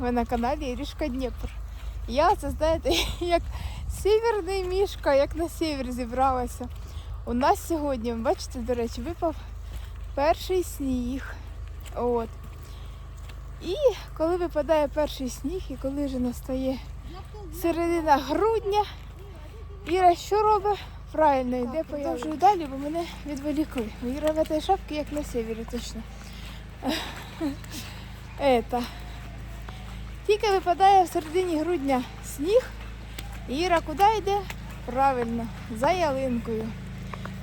Ви на каналі Ірішка Дніпр. Я це знаєте, як сіверний мішка, як на север зібралася. У нас сьогодні, бачите, до речі, випав перший сніг. От. І коли випадає перший сніг, і коли вже настає середина грудня, Іра що робить? Правильно, йде продовжую далі, бо мене відволікли. Іра в этой шапці, як на севері, точно. Это. Тільки випадає в середині грудня сніг, Іра куди йде? Правильно, за ялинкою.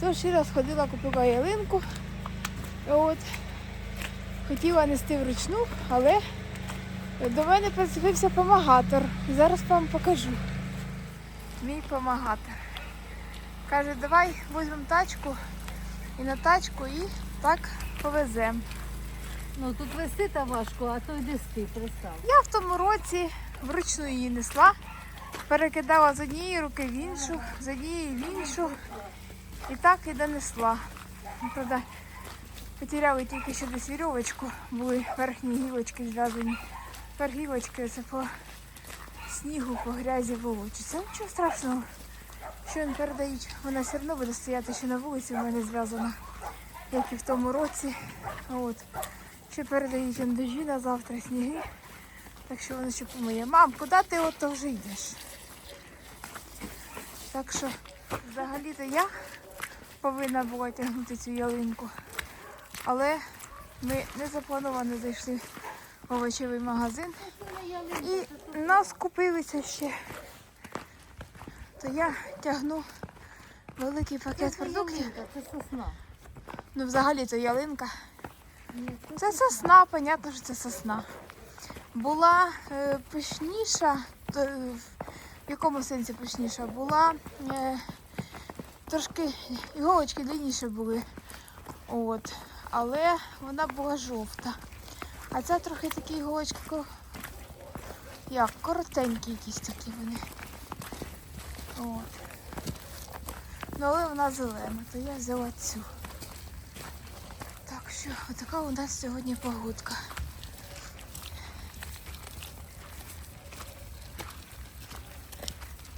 Тож Іра сходила, купила ялинку. От. Хотіла нести вручну, але до мене прицепився помагатор. Зараз вам покажу. Мій помагатор. Каже, давай візьмемо тачку і на тачку і так повеземо. Ну тут вести та важко, а то й нести, представ. Я в тому році вручну її несла, перекидала з однієї руки в іншу, з однієї в іншу. І так і донесла. Ну, Правда, потеряли тільки ще десь вірьовочку, були верхні гілочки зв'язані. Тепер гілочки це по снігу, по грязі волочаться. Нічого страшного, що він передають. Вона все одно буде стояти ще на вулиці, в мене зв'язана, як і в тому році. От. Ще передають дожі на завтра, сніги. Так що воно ще помиє. Мам, куди ти ото вже йдеш? Так що взагалі-то я повинна була тягнути цю ялинку. Але ми незаплановано зайшли в овочевий магазин і нас купилися ще. То я тягну великий пакет продуктів. Це. Ну, взагалі то ялинка. Це сосна, понятно, що це сосна. Була е, пишніша, то, е, в якому сенсі пишніша? Була е, трошки іголочки длинніше були. От. Але вона була жовта. А ця трохи такі іголочки як, коротенькі якісь такі вони. От. Ну, але вона зелена, то я взяла цю. Що, отака у нас сьогодні погодка.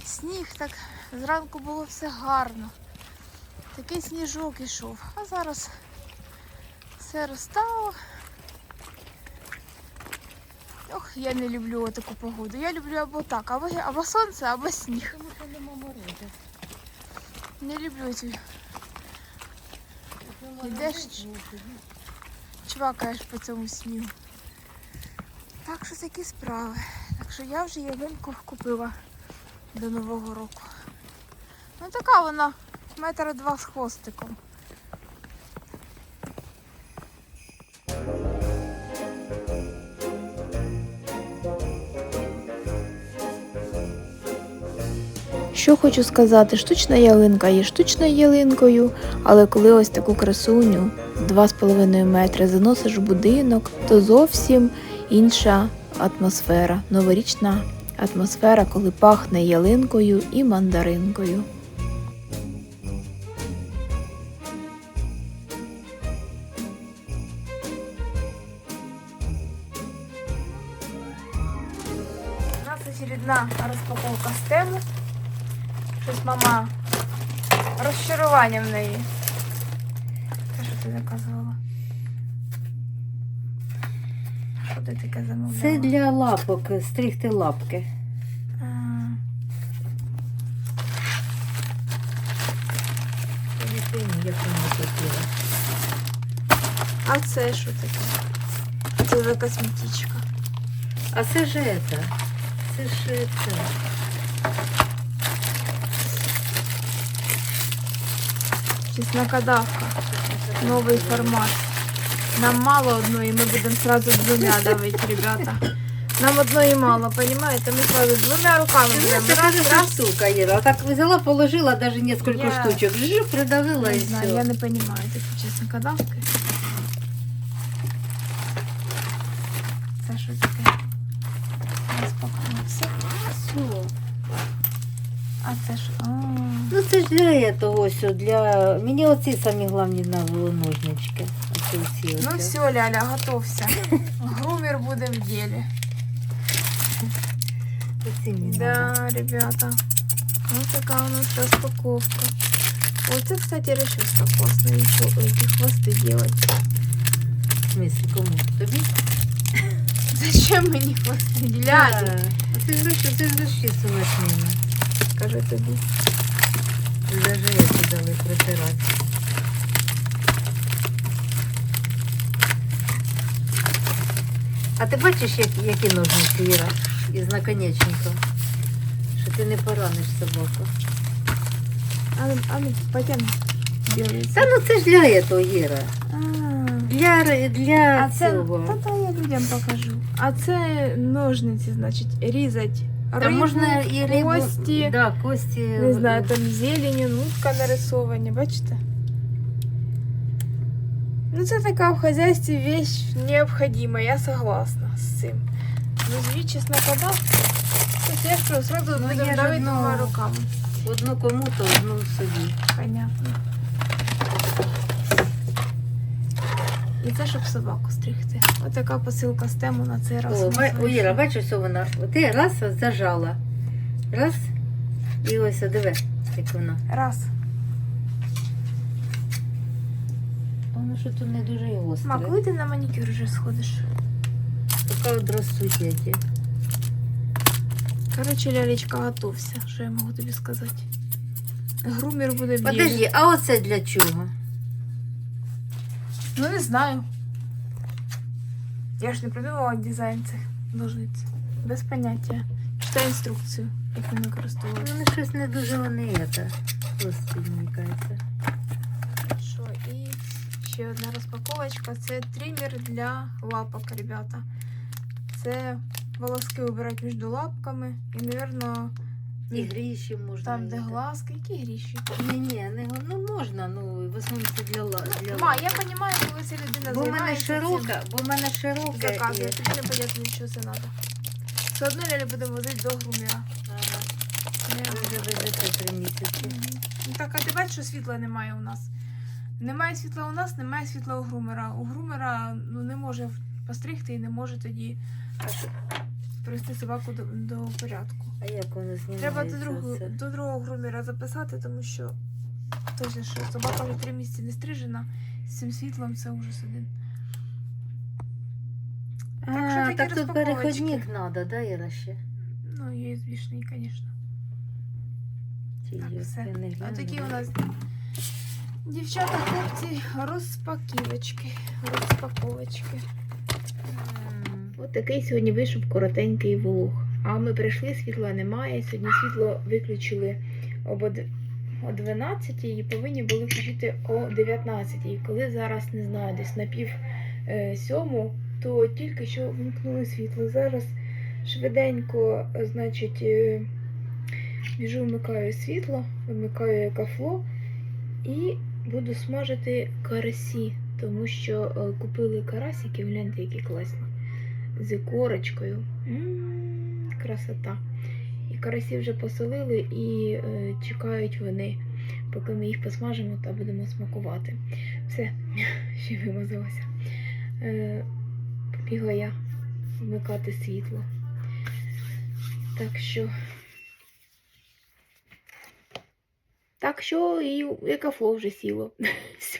Сніг так зранку було все гарно. Такий сніжок ішов. А зараз все розстало. Ох, я не люблю таку погоду. Я люблю або так, або, або сонце, або сніг. Що нема морозу. Не люблю цю. Якщо Ідеш? мороз, ну, тоді чвакаєш по цьому снігу. Так що такі справи. Так що я вже ялинку купила до Нового року. Ну така вона метра два з хвостиком. Що хочу сказати, штучна ялинка є штучною ялинкою, але коли ось таку красуню 2,5 метри заносиш будинок, то зовсім інша атмосфера, новорічна атмосфера, коли пахне ялинкою і мандаринкою. У нас очередна розпаковка з. Щось мама розчарування в неї. Це ти заказувала? Що ти таке замовляла? Це для лапок, стригти лапки. А. Я не пойму, як вона хотіла. А це що таке? Це за косметичка. А це ж это. Це ж це. Чеснокодавка. Новий формат. Нам мало одної, ми будемо сразу двумя давить, ребята. Нам одної мало, понимаете? Ми сразу двумя руками будемо. Раз, раз. штука, Ира. Так взяла, положила даже несколько Я- штучок. Жив, придавила Не і знаю, все. я не понимаю такі чеснокодавки. Це що таке? Розпакуємо все. Все. А це ж. А, Ну це ж для этого все, для... Мені оці самі головні на ножнички. Оці всі Ну оці. все, Ляля, готовся. Грумер буде в ділі. Оціні Да, ребята. Вот такая у нас распаковка. Вот это, кстати, расческа классная. Еще эти хвосты делать. В смысле, кому? Тобі? Зачем мне хвосты? Дядя, Да. А Ти ж розчі- ти ж розчісуваєш ними. скажу тобі. Даже это дали протирати. А ти бачиш, як, які ножниці Іра? Із наконечником? Що ти не пораниш собаку. А ну, а ну, потягни. Белый. Та ну це ж для этого, Іра. А, Для, ри- для а це, цього. та, та я людям покажу. А це ножниці, значить, різать Та рибу, можна і рибу, кості, да, кості. не знаю, там зелені, нутка нарисовані, бачите? Ну, це така в хазяйстві вещь необхідна, я согласна з цим. Ну, звідь, чесно подавку. Тобто я ж кажу, сразу Ну, будемо я ж давити одну- двома руками. Одну кому-то, одну собі. Понятно. І це щоб собаку стригти. Ось така посилка з тему на цей раз. О, ба- Іра, бачиш, що вона. Ти раз ось зажала. Раз. І ось о, диви, як вона. Раз. Воно що тут не дуже і гостре. Ма, коли ти на манікюр вже сходиш? Поки от ростуть які. Коротше, лялечка, готовся. Що я можу тобі сказати? Грумір буде бігати. Подожди, а оце для чого? Ну не знаю. Я ж не придумала дизайн цих ножниць. Без поняття. Читай інструкцію, як ними користуватися. Вони щось не дуже вони це. Господи, мені кажеться. Що, і ще одна розпаковочка. Це тример для лапок, ребята. Це волоски вибирають між лапками. І, мабуть, І гріші можна. там, де їсти. глазки, які гріші. Ні, ні, не, ну можна, ну в основному це для, ла- для Ма, я розумію, коли ця людина Бо в мене займається широка, бо в мене цим, широке. заказує, і- тобі не понятно, що це треба. Все одно Лялі будемо возити до грумера. Ага. Не Ви вже везете три місяці. Мгм. Ну так, а ти бачиш, що світла немає у нас. Немає світла у нас, немає світла у грумера. У грумера ну, не може постригти і не може тоді що- привести собаку до, до порядку. А як воно знімається? Треба до другого, це? до другого грумера записати, тому що точно, що собака вже три місяці не стрижена, з цим світлом це ужас один. А, Так що так тут переходник треба, да, Іра, ще? Ну, є звішний, звісно. Так, все. Я А такі у нас дівчата, хлопці, розпаківочки. Розпаковочки. Такий сьогодні вийшов коротенький влог. А ми прийшли, світла немає. Сьогодні світло виключили об о 12 і повинні були включити о 19 Коли зараз не знаю, десь на пів е, сьому, то тільки що вимкнули світло. Зараз швиденько, значить, е, біжу, вмикаю світло, вимикаю кафло і буду смажити карасі, тому що е, купили карасики, гляньте, які класні з корочкою. М, Красота. І карасі вже посолили і е, чекають вони, поки ми їх посмажимо та будемо смакувати. Все, ще вимазалася. Е, побігла я вмикати світло. Так що. Так що і екафло вже сіло. Все.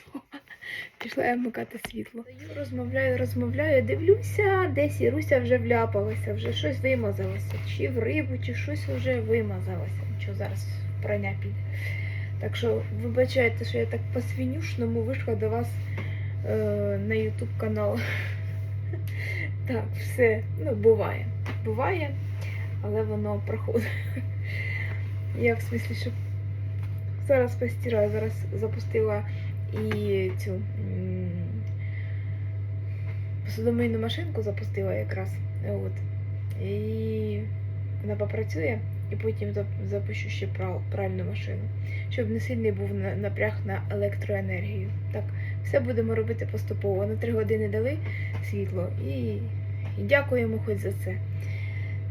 Пішла я вмикати світло. Розмовляю, розмовляю, дивлюся, десь Іруся вже вляпалася, вже щось вимазалося. Чи в рибу, чи щось вже вимазалося. Нічого зараз прання піде. Так що вибачайте, що я так по-свинюшному вийшла до вас е, на YouTube канал. Так, все. Ну, буває. Буває, але воно проходить. Я в смислі, що зараз постираю, зараз запустила і цю посудомийну машинку запустила якраз. От. І вона попрацює, і потім запущу ще пральну машину, щоб не сильний був напряг на електроенергію. Так, все будемо робити поступово. На три години дали світло і, дякуємо хоч за це.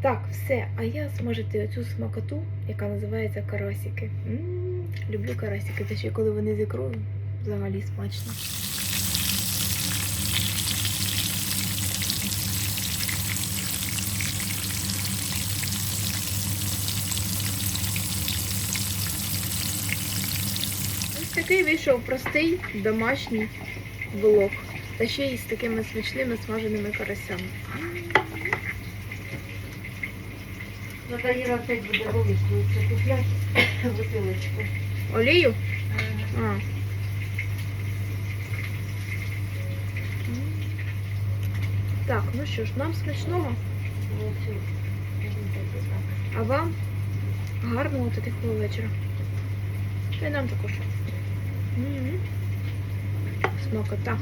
Так, все. А я смажити оцю смакоту, яка називається карасики. М, люблю карасики, та ще коли вони з ікрою, взагалі смачно. Ось такий вийшов простий домашній блок. Та ще й з такими смачними смаженими карасями. Задаїра опять буде ровішку, купляти бутилочку. Олію? Е, а. Так, ну що ж, нам смачного, а вам гарного та тихого вечора. Та й нам також. Смокота.